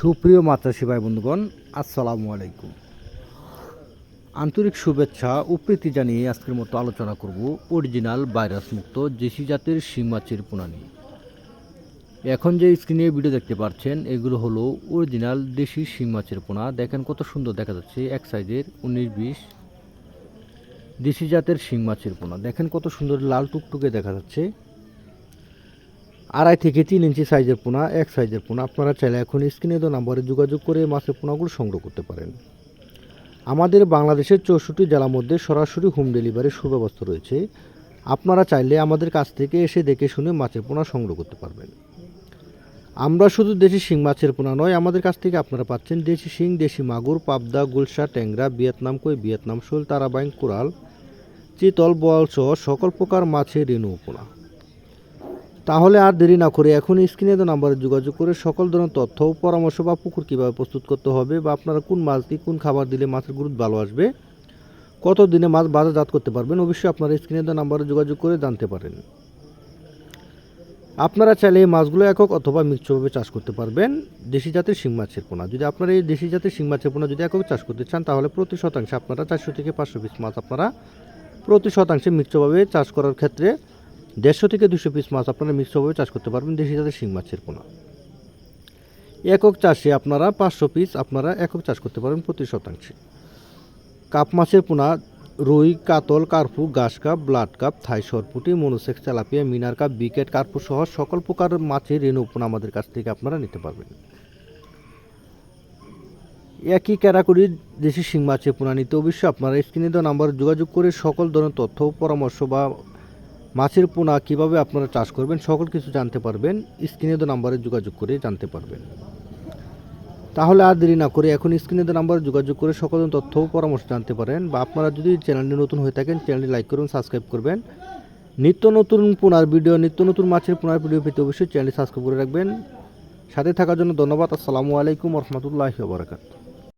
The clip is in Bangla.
সুপ্রিয় মাত্রাসী ভাই বন্ধুগণ, আসসালামু আলাইকুম। আন্তরিক শুভেচ্ছা ও প্রীতি জানিয়ে আজকের মতো আলোচনা করব অরিজিনাল ভাইরাস মুক্ত দেশি জাতের শিং মাছের পোনা নিয়ে এখন যে স্ক্রিনে ভিডিও দেখতে পাচ্ছেন, এগুলো হলো অরিজিনাল দেশি শিং মাছের পোনা। দেখেন কত সুন্দর দেখা যাচ্ছে, এক সাইজের উনিশ বিশ। দেশি জাতের শিং মাছের পোনা। দেখেন কত সুন্দর লাল টুকটুকে দেখা যাচ্ছে। আড়াই থেকে তিন ইঞ্চি সাইজের পোনা, এক সাইজের পোনা। আপনারা চাইলে এখন স্ক্রিনে দেওয়া নাম্বারে যোগাযোগ করে মাছের পোনাগুলো সংগ্রহ করতে পারেন। আমাদের বাংলাদেশের চৌষট্টি জেলার মধ্যে সরাসরি হোম ডেলিভারির সুব্যবস্থা রয়েছে। আপনারা চাইলে আমাদের কাছ থেকে এসে দেখে শুনে মাছের পোনা সংগ্রহ করতে পারবেন। আমরা শুধু দেশি শিং মাছের পোনা নয়, আমাদের কাছ থেকে আপনারা পাচ্ছেন দেশি শিং, দেশি মাগুর, পাবদা, গুলশা, ট্যাংরা, ভিয়েতনাম কই, ভিয়েতনাম শোল তারাবাইন কোরাল, চিতল বল সহ সকল প্রকার মাছের রেণু পোনা। তাহলে আর দেরি না করে এখন স্ক্রিনে দেওয়া নাম্বারে যোগাযোগ করে সকল ধরনের তথ্য, পরামর্শ বা পুকুর কীভাবে প্রস্তুত করতে হবে বা আপনারা কোন মাছ দিয়ে কোন খাবার দিলে মাছের গ্রোথ ভালো আসবে কত দিনে মাছ বাজারজাত করতে পারবেন অবশ্যই আপনারা স্ক্রিনে দেওয়া নাম্বারে যোগাযোগ করে জানতে পারেন। আপনারা চাইলে এই মাছগুলো একক অথবা মিশ্রভাবে চাষ করতে পারবেন, দেশি জাতের শিং মাছের পোনা। যদি আপনারা এই দেশি জাতের শিং মাছের পোনা যদি একক চাষ করতে চান, তাহলে প্রতি শতাংশে আপনারা চারশো থেকে পাঁচশো পিস মাছ আপনারা প্রতি শতাংশে মিশ্রভাবে চাষ করার ক্ষেত্রে দেড়শো থেকে দুশো পিস মাছ আপনারা মিশ্রভাবে চাষ করতে পারবেন দেশি জাতের শিং মাছের পোনা। একক চাষে আপনারা পাঁচশো পিস আপনারা একক চাষ করতে পারবেন প্রতি শতাংশে। কাপ মাছের পোনা, রুই, কাতল, কার্পু grass carp, blood carp, Thai সরপুটি, monosex, tilapia, মিনার কাপ, বিকেট, কার্পু সহ সকল প্রকার মাছের রেণু পোনা আমাদের কাছ থেকে আপনারা নিতে পারবেন। একই ক্যারাকুরি দেশি শিং মাছের পোনা নিতে অবশ্যই আপনারা স্ক্রিনে দেওয়া নাম্বার যোগাযোগ করে সকল ধরনের তথ্য, পরামর্শ বা মাছের পোনা কীভাবে আপনারা চাষ করবেন, সকল কিছু জানতে পারবেন। স্ক্রিনে দেওয়া নাম্বারে যোগাযোগ করে জানতে পারবেন। তাহলে আর দেরি না করে এখন স্ক্রিনে দেওয়া নাম্বারে যোগাযোগ করে সকল তথ্য পরামর্শ জানতে পারেন বা আপনারা যদি চ্যানেলটি নতুন হয়ে থাকেন, চ্যানেলটি লাইক করুন, সাবস্ক্রাইব করবেন। নিত্য নতুন পোনার ভিডিও, নিত্য নতুন মাছের পোনার ভিডিও পেতে অবশ্যই চ্যানেলটি সাবস্ক্রাইব করে রাখবেন। সাথে থাকার জন্য ধন্যবাদ। আসসালামু আলাইকুম রহমতুল্লাহি বারাকাতুহু।